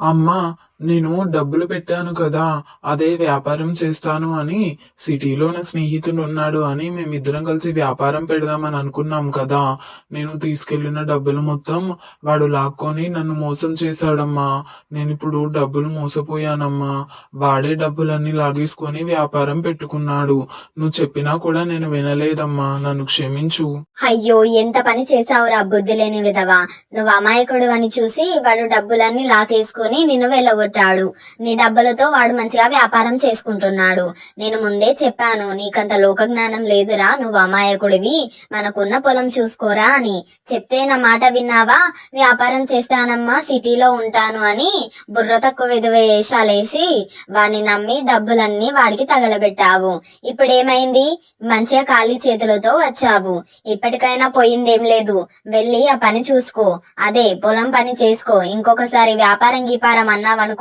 అమ్మా నేను డబ్బులు పెట్టాను కదా అదే వ్యాపారం చేస్తాను అని సిటీలో నా స్నేహితుడు ఉన్నాడు అని మేమిద్దరం కలిసి వ్యాపారం పెడదామని అనుకున్నాం కదా. నేను తీసుకెళ్ళిన డబ్బులు మొత్తం వాడు లాక్కొని నన్ను మోసం చేశాడమ్మా. నేను ఇప్పుడు డబ్బులు మోసపోయానమ్మా. వాడే డబ్బులన్నీ లాగేసుకొని వ్యాపారం పెట్టుకున్నాడు. నువ్వు చెప్పినా కూడా నేను వినలేదమ్మా. నన్ను క్షమించు. అయ్యో ఎంత పని చేసావురా బుద్ధి లేని విధవా. నువ్వు అమాయకుడు అని చూసి వాడు డబ్బులన్నీ లాకేసుకుని నిన్ను వెళ్ళగొట్టాడు నీ డబ్బులతో వాడు మంచిగా వ్యాపారం చేసుకుంటున్నాడు. నేను ముందే చెప్పాను నీకంత లోక జ్ఞానం లేదురా నువ్వు అమాయకుడివి. మనకున్న పొలం చూసుకోరా అని. చెప్తే నా మాట విన్నావా? వ్యాపారం చేస్తానమ్మా సిటీలో ఉంటాను అని బుర్ర తక్కువ విధవ వేషాలేసి వాడిని నమ్మి డబ్బులన్నీ వాడికి తగలబెట్టావు. ఇప్పుడేమైంది? మంచిగా ఖాళీ చేతులతో వచ్చావు. ఇప్పటికైనా పోయిందేం లేదు. వెళ్ళి ఆ పని చూసుకో. అదే పొలం పని చేసుకో. ఇంకొకసారి వ్యాపారం గీపారం అన్నావనుకో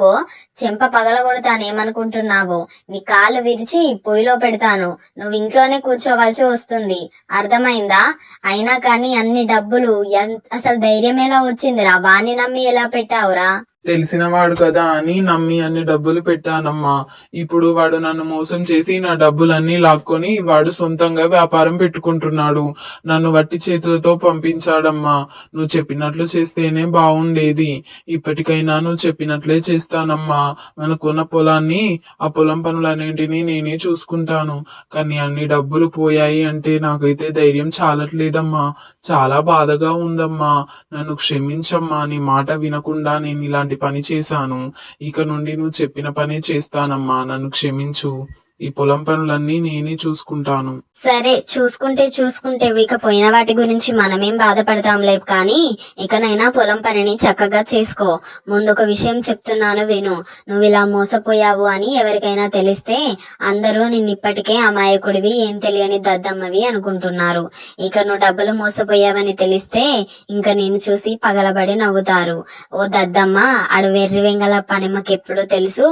చెంప పగలగొడతానేమనుకుంటున్నావు. నీ కాళ్ళు విరిచి పొయ్యిలో పెడతాను. నువ్వు ఇంట్లోనే కూర్చోవలసి వస్తుంది. అర్థమైందా? అయినా కానీ అన్ని డబ్బులు ఎంత అసలు ధైర్యం ఎలా వచ్చిందిరా? వాణ్ణి నమ్మి ఎలా పెట్టావురా? తెలిసినవాడు కదా అని నమ్మి అన్ని డబ్బులు పెట్టానమ్మా. ఇప్పుడు వాడు నన్ను మోసం చేసి నా డబ్బులన్నీ లాక్కొని వాడు సొంతంగా వ్యాపారం పెట్టుకుంటున్నాడు. నన్ను వట్టి చేతులతో పంపించాడమ్మా. నువ్వు చెప్పినట్లు చేస్తేనే బాగుండేది ఇప్పటికైనా నువ్వు చెప్పినట్లే చేస్తానమ్మా. మనకున్న పొలాన్ని ఆ పొలం పనులన్నింటినీ నేనే చూసుకుంటాను. కానీ అన్ని డబ్బులు పోయాయి అంటే నాకైతే ధైర్యం చాలట్లేదమ్మా. చాలా బాధగా ఉందమ్మా. నన్ను క్షమించమ్మా. నీ మాట వినకుండా నేను ఇలాంటి పని చేశాను. ఇక నుండి నువ్వు చెప్పిన పనే చేస్తానమ్మా. నన్ను క్షమించు. ఈ పొలం పనులన్నీ నేనే చూసుకుంటాను. సరే చూసుకుంటే చూసుకుంటే ఇక పోయిన వాటి గురించి మనమేం బాధపడతాంలే కానీ ఇకనైనా పొలం పనిని చక్కగా చేసుకో. ముందు ఒక విషయం చెప్తున్నాను విను. నువ్వు ఇలా మోసపోయావు అని ఎవరికైనా తెలిస్తే అందరూ నిన్ను ఇప్పటికే అమాయకుడివి ఏం తెలియని దద్దమ్మవి అనుకుంటున్నారు. ఇక నువ్వు డబ్బులు మోసపోయావని తెలిస్తే ఇంకా నేను చూసి పగలబడి నవ్వుతారు. ఓ దద్దమ్మ అడు వెర్రి వెంగల పనిమకి ఎప్పుడు తెలుసు?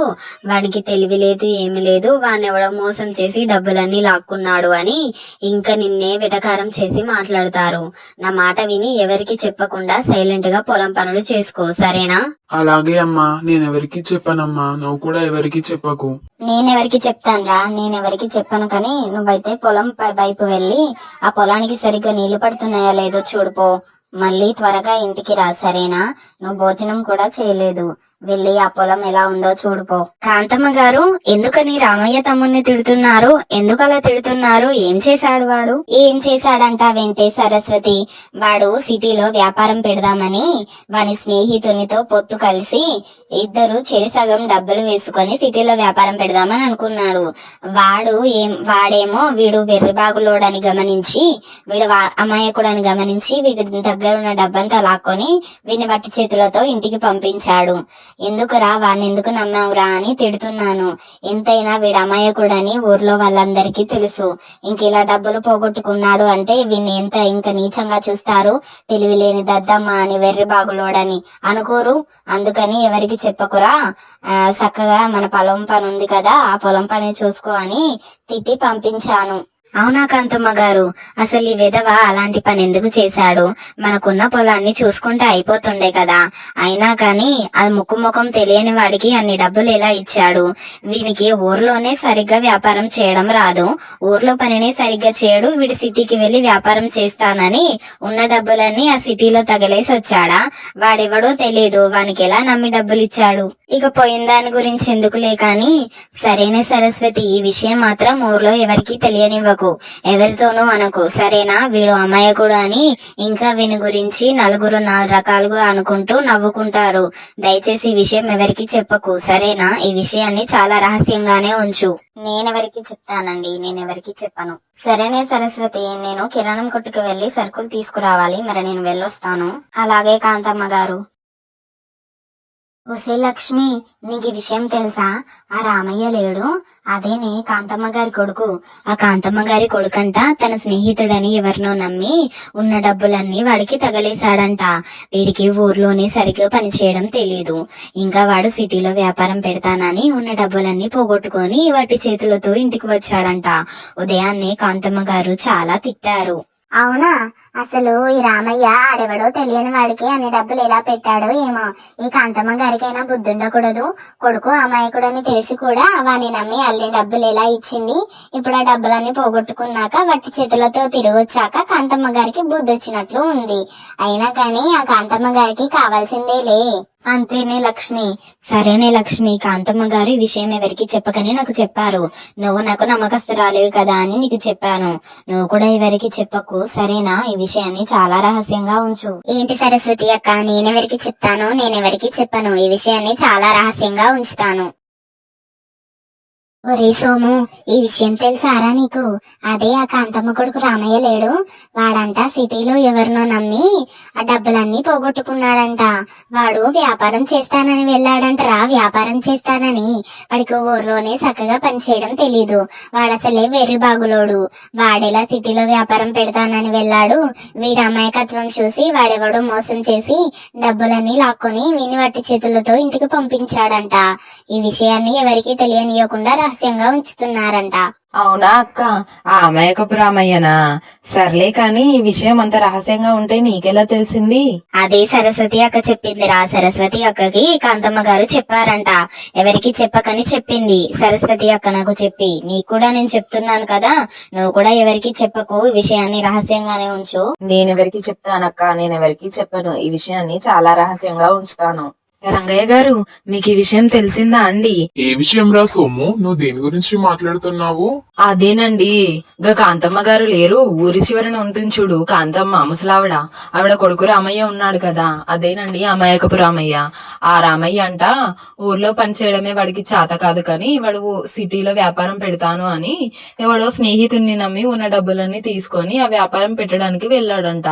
వానికి తెలివి లేదు ఏమి లేదు వాడిని ఎవడో మోసం చేసి డబ్బులన్నీ లాక్కున్నాడు అని ఇంకా నిన్నే విటకారం చేసి మాట్లాడతారు. నా మాట విని ఎవరికి చెప్పకుండా సైలెంట్గా పొలం పనులు చేసుకో సరేనా? అలాగే అమ్మా నేనెవరికి చెప్పనమ్మా? నువ్వు కూడా ఎవరికి చెప్పకు. నేనెవరికి చెప్తానురా? నేనెవరికి చెప్పను కానీ నువ్వైతే పొలం వైపు వెళ్ళి ఆ పొలానికి సరిగ్గా నీళ్ళు పడుతున్నాయా లేదో చూడుపో మళ్ళీ త్వరగా ఇంటికి రా సరేనా? నువ్వు భోజనం కూడా చేయలేదు. వెళ్ళి ఆ పొలం ఎలా ఉందో చూడుకో. కాంతమ్మ గారు ఎందుకని రామయ్య తమ్ముణ్ణి తిడుతున్నారు? ఎందుకు అలా తిడుతున్నారు? ఏం చేశాడు వాడు? ఏం చేశాడంటావేంటే సరస్వతి? వాడు సిటీలో వ్యాపారం పెడదామని వాని స్నేహితునితో పొత్తు కలిసి ఇద్దరు చెరి సగం డబ్బులు వేసుకొని సిటీలో వ్యాపారం పెడదామని అనుకున్నాడు. వాడు ఏం వాడేమో వీడు వెర్రిబాగులోడని గమనించి వీడు వా- అమాయకుడని గమనించి వీడి దగ్గర ఉన్న డబ్బంతా లాక్కొని వీడిని వట్టి చేతులతో ఇంటికి పంపించాడు. ఎందుకురా వాడిని ఎందుకు నమ్మావురా అని తిడుతున్నాను. ఎంతైనా వీడు అమాయకుడని ఊర్లో వాళ్ళందరికీ తెలుసు. ఇంక ఇలా డబ్బులు పోగొట్టుకున్నాడు అంటే వీడిని ఎంత ఇంకా నీచంగా చూస్తారు? తెలివి లేని దద్దమ్మ అని వెర్రి బాగులోడని. అనుకోరు? అందుకని ఎవరికి చెప్పకురా? ఆ, చక్కగా మన పొలం పని ఉంది కదా ఆ పొలం పని చూసుకో అని తిట్టి పంపించాను. అవునా కాంతమ్మ గారు? అసలు ఈ విధవ అలాంటి పని ఎందుకు చేశాడు? మనకున్న పొలాన్ని చూసుకుంటే అయిపోతుండే కదా. అయినా కానీ అది ముక్కు ముఖం తెలియని వాడికి అన్ని డబ్బులు ఎలా ఇచ్చాడు? వీనికి ఊర్లోనే సరిగ్గా వ్యాపారం చేయడం రాదు. ఊర్లో పనిని సరిగ్గా చేయడు. వీడి సిటీకి వెళ్ళి వ్యాపారం చేస్తానని ఉన్న డబ్బులన్నీ ఆ సిటీలో తగలేసి వచ్చాడా? వాడెవడో తెలియదు వానికి ఎలా నమ్మి డబ్బులు ఇచ్చాడు? ఇక పోయిన దాని గురించి ఎందుకులే కాని సరైన సరస్వతి ఈ విషయం మాత్రం ఊర్లో ఎవరికీ తెలియనివ్వకు. ఎవరితోనూ అనకు. సరేనా? వీడు అమాయకుడు అని ఇంకా వీని గురించి నలుగురు నాలుగు రకాలుగా అనుకుంటూ నవ్వుకుంటారు. దయచేసి ఈ విషయం ఎవరికి చెప్పకు. సరేనా? ఈ విషయాన్ని చాలా రహస్యంగానే ఉంచు. నేనెవరికి చెప్తానండి? నేనెవరికి చెప్పను. సరేనే సరస్వతి. నేను కిరాణం కొట్టుకు వెళ్ళి సరుకులు తీసుకురావాలి. మరి నేను వెళ్ళొస్తాను. అలాగే కాంతమ్మ గారు. ఒసే లక్ష్మి నీకు ఈ విషయం తెలుసా? ఆ రామయ్య లేడు. అదేనే కాంతమ్మ గారి కొడుకు. ఆ కాంతమ్మ గారి కొడుకంట తన స్నేహితుడని ఎవరినో నమ్మి ఉన్న డబ్బులన్నీ వాడికి తగలేశాడంట. వీడికి ఊర్లోనే సరిగ్గా పనిచేయడం తెలియదు ఇంకా వాడు సిటీలో వ్యాపారం పెడతానని ఉన్న డబ్బులన్నీ పోగొట్టుకొని వాటి చేతులతో ఇంటికి వచ్చాడంట. ఉదయాన్నే కాంతమ్మ గారు చాలా తిట్టారు. అవునా? అసలు ఈ రామయ్య ఆడెవడో తెలియని వాడికి అన్ని డబ్బులు ఎలా పెట్టాడో ఏమో. ఈ కాంతమ్మ గారికైనా బుద్ధి ఉండకూడదు కొడుకు అమాయకుడని తెలిసి కూడా వాని నమ్మి అల్లి డబ్బులు ఎలా ఇచ్చింది? ఇప్పుడు ఆ డబ్బులన్నీ పోగొట్టుకున్నాక వట్టి చేతులతో తిరిగి వచ్చాక కాంతమ్మ గారికి బుద్ధి వచ్చినట్లు ఉంది. అయినా కానీ ఆ కాంతమ్మ గారికి కావాల్సిందేలే అంతేనే లక్ష్మి. సరేనే లక్ష్మి. కాంతమ్మ గారు ఈ విషయం ఎవరికి చెప్పకని నాకు చెప్పారు. నువ్వు నాకు నమ్మకస్తురాలివి కదా అని నీకు చెప్పాను. నువ్వు కూడా ఎవరికి చెప్పకు. సరేనా? ఈ విషయాన్ని చాలా రహస్యంగా ఉంచు. ఏంటి సరస్వతి అక్క? నేనెవరికి చెప్తాను నేనెవరికి చెప్పను. ఈ విషయాన్ని చాలా రహస్యంగా ఉంచుతాను. ఒరే సోము ఈ విషయం తెలుసారా నీకు? అదే ఆ కాంతమ్మ కొడుకు రామయ్య లేడు. వాడంట సిటీలో ఎవరినో నమ్మి ఆ డబ్బులన్నీ పోగొట్టుకున్నాడంట. వాడు వ్యాపారం చేస్తానని వెళ్ళాడంటరా వ్యాపారం చేస్తానని. వాడికి ఊర్లోనే చక్కగా పనిచేయడం తెలీదు. వాడసలే వెర్రి బాగులోడు. వాడెలా సిటీలో వ్యాపారం పెడతానని వెళ్ళాడు. వీడి అమాయకత్వం చూసి వాడెవడో మోసం చేసి డబ్బులన్నీ లాక్కొని వీని వట్టి చేతులతో ఇంటికి పంపించాడంట. ఈ విషయాన్ని ఎవరికీ తెలియనియకుండా రహస్యంగా ఉంచుతున్నారంట. అవునా అక్క? ఆ అమాయకపు రామయ్యనా? సర్లే కాని ఈ విషయం అంత రహస్యంగా ఉంటే నీకెలా తెలిసింది? అదే సరస్వతి అక్క చెప్పిందిరా సరస్వతి అక్కకి కాంతమ్మ గారు చెప్పారంట. ఎవరికి చెప్పకని చెప్పింది. సరస్వతి అక్క నాకు చెప్పి నీకు కూడా నేను చెప్తున్నాను కదా. నువ్వు కూడా ఎవరికి చెప్పకు. ఈ విషయాన్ని రహస్యంగానే ఉంచు. నేనెవరికి చెప్తానక్క? నేనెవరికి చెప్పను. ఈ విషయాన్ని చాలా రహస్యంగా ఉంచుతాను. రంగయ్య గారు మీకు ఈ విషయం తెలిసిందా అండి? ఏ విషయం రా సోము? నువ్వు దేని గురించి మాట్లాడుతున్నావు? అదేనండి. గా కాంతమ్మ గారు లేరు ఊరి చివరన ఉంటుంది చూడు కాంతమ్మ ముసలావిడ. ఆవిడ కొడుకు రామయ్య ఉన్నాడు కదా. అదేనండి అమాయకపు రామయ్య. ఆ రామయ్య అంట ఊర్లో పని చేయడమే వాడికి చేత కాదు కానీ వాడు సిటీలో వ్యాపారం పెడతాను అని ఎవడో స్నేహితుడిని నమ్మి ఉన్న డబ్బులన్నీ తీసుకొని ఆ వ్యాపారం పెట్టడానికి వెళ్ళాడంట.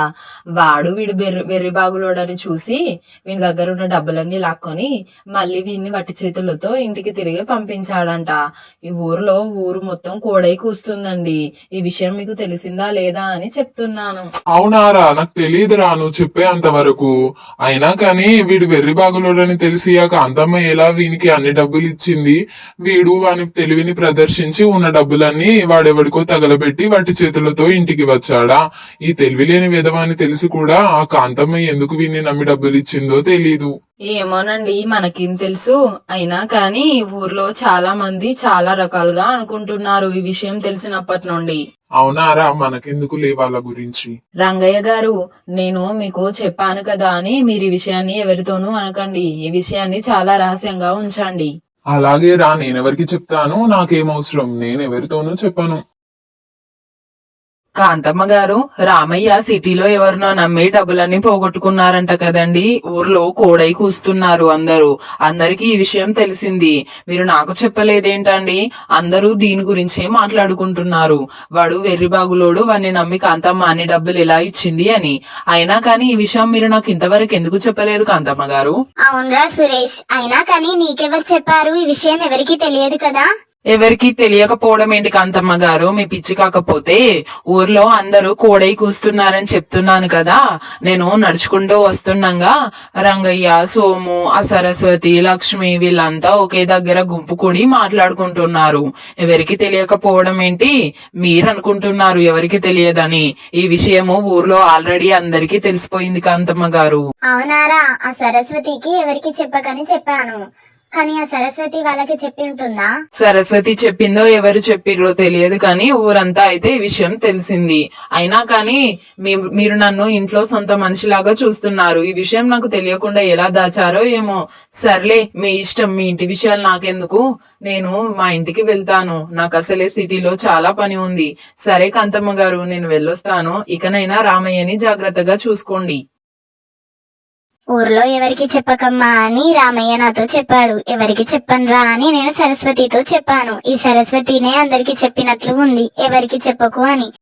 వాడు వీడు బెర్రి బెర్రి బాగులోడని చూసి వీని దగ్గర ఉన్న డబ్బులన్నీ లాక్కొని మళ్ళీ వీడిని వట్టి చేతులతో ఇంటికి తిరిగి పంపించాడంట. ఈ ఊర్లో ఊరు మొత్తం కోడై కూస్తుందండి. ఈ విషయం మీకు తెలిసిందా లేదా అని చెప్తున్నాను. అవునారా? నాకు తెలియదురా నువ్వు చెప్పే అంతవరకు. అయినా కానీ వీడు వెర్రి బాగులో తెలిసి ఆ కాంతమ్మ ఎలా వీనికి అన్ని డబ్బులు ఇచ్చింది? వీడు వాని తెలివిని ప్రదర్శించి ఉన్న డబ్బులన్నీ వాడెవడికో తగలబెట్టి వాటి చేతులతో ఇంటికి వచ్చాడా? ఈ తెలివి లేని విధవాన్ని తెలిసి కూడా ఆ కాంతమ్మ ఎందుకు వీని నమ్మి డబ్బులు ఇచ్చిందో తెలీదు. ఏమోనండి మనకేం తెలుసు. అయినా కానీ ఊర్లో చాలా మంది చాలా రకాలుగా అనుకుంటున్నారు ఈ విషయం తెలిసినప్పటి నుండి. అవునారా మనకెందుకు లే వాళ్ళ గురించి? రంగయ్య గారు నేను మీకు చెప్పాను కదా అని మీరు ఈ విషయాన్ని ఎవరితోనూ అనకండి. ఈ విషయాన్ని చాలా రహస్యంగా ఉంచండి. అలాగే రా నేనెవరికి చెప్తాను నాకేం అవసరం. నేను ఎవరితోనూ చెప్పను. కాంతమ్మ గారు రామయ్య సిటీలో ఎవరినో నమ్మి డబ్బులన్నీ పోగొట్టుకున్నారంట కదండి. ఊర్లో కోడై కూస్తున్నారు అందరూ. అందరికీ ఈ విషయం తెలిసింది. మీరు నాకు చెప్పలేదేంటండి? అందరూ దీని గురించే మాట్లాడుకుంటున్నారు. వాడు వెర్రిబాగులోడు వాడిని నమ్మి కాంతమ్మ అన్ని డబ్బులు ఇలా ఇచ్చింది అని. అయినా కానీ ఈ విషయం మీరు నాకు ఇంతవరకు ఎందుకు చెప్పలేదు కాంతమ్మ గారు అవునరా సురేష్. అయినా కానీ నీకెవరు చెప్పారు? ఈ విషయం ఎవరికి తెలియదు కదా? ఎవరికి తెలియకపోవడం ఏంటి కాంతమ్మ గారు? మీ పిచ్చి కాకపోతే ఊర్లో అందరూ కోడై కూస్తున్నారని చెప్తున్నాను కదా. నేను నడుచుకుంటూ వస్తుండగా రంగయ్య సోము ఆ సరస్వతి లక్ష్మి వీళ్ళంతా ఒకే దగ్గర గుంపు కూడి మాట్లాడుకుంటున్నారు. ఎవరికి తెలియకపోవడం ఏంటి? మీరు అనుకుంటున్నారు ఎవరికి తెలియదని. ఈ విషయము ఊర్లో ఆల్రెడీ అందరికీ తెలిసిపోయింది కాంతమ్మ గారు. అవునారా? ఆ సరస్వతికి ఎవరికి చెప్పకని చెప్పాను. కానీ ఆ సరస్వతి వాళ్ళకి చెప్పి ఉంటుందా? సరస్వతి చెప్పిందో ఎవరు చెప్పిర్రో తెలియదు కానీ ఊరంతా అయితే ఈ విషయం తెలిసింది. అయినా కానీ మీ- మీరు నన్ను ఇంట్లో సొంత మనిషిలాగా చూస్తున్నారు. ఈ విషయం నాకు తెలియకుండా ఎలా దాచారో ఏమో. సర్లే మీ ఇష్టం మీ ఇంటి విషయాలు నాకెందుకు? నేను మా ఇంటికి వెళ్తాను. నాకు అసలే సిటీలో చాలా పని ఉంది. సరే కాంతమ్మ గారు నేను వెళ్ళొస్తాను. ఇకనైనా రామయ్యని జాగ్రత్తగా చూసుకోండి. ఊర్లో ఎవరికి చెప్పకమ్మా అని రామయ్య నాతో చెప్పాడు. ఎవరికి చెప్పనురా అని నేను సరస్వతితో చెప్పాను. ఈ సరస్వతినే అందరికి చెప్పినట్లు ఉంది. ఎవరికి చెప్పకు అని.